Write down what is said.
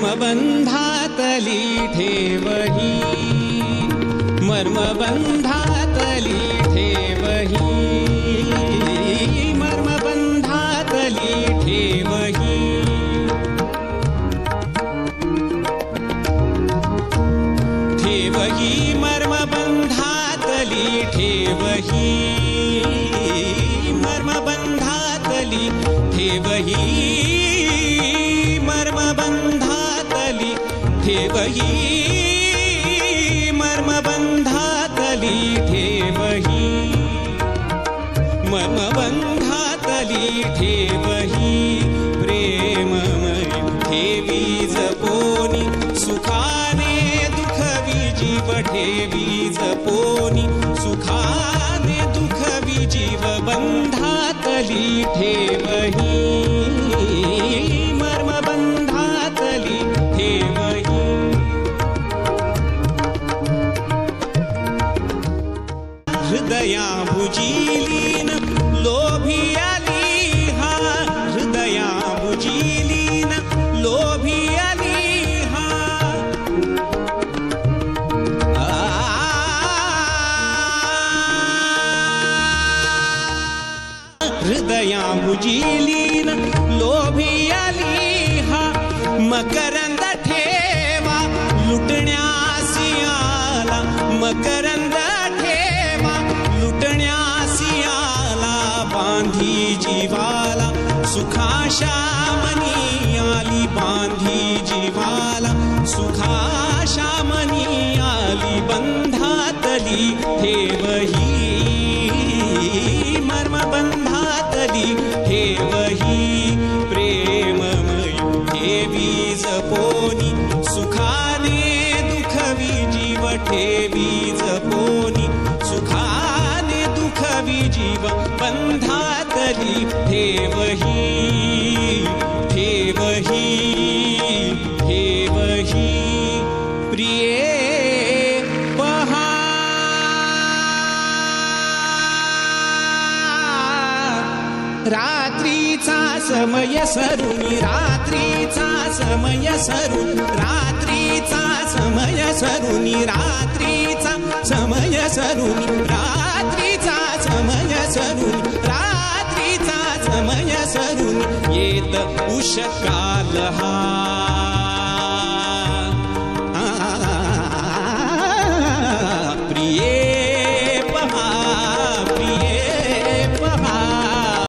मर्मबंधातली ठेवही मर्मबंधातली ठेवही मर्मबंधातली ठेवही ठेवही मर्मबंधातली ठेवही मर्मबंधातली ठेवही मर्मबंधातली ठेवही मर्मबंधातली ठेवही मर्मबंधातली ठेवही प्रेममय ठेवी जपोनी सुखाने दुखवी जीव ठेवी जपोनी सुखाने दुखवी जीव ठेवही हृदया भुजीलीन लोभी आली हा हृदया भुजीलीन लोभी बांधी जीवाला सुखाशामनी आली बांधी जीवाला सुखाशामनी आली बंधातली ठेवही मर्मबंधातली ठेवही प्रेममय ठेवी जपोनी सुखाने दुखवी जीव ठेवी जपोनी सुखाने दुखवी जीव बंधातली ठेवही ठेवही ठेवही प्रिये पहा. रात्रीचा समय सरून रात्रीचा समय सरून रात्रीचा समय सरून रात्रीचा समय सरून. उषकालः।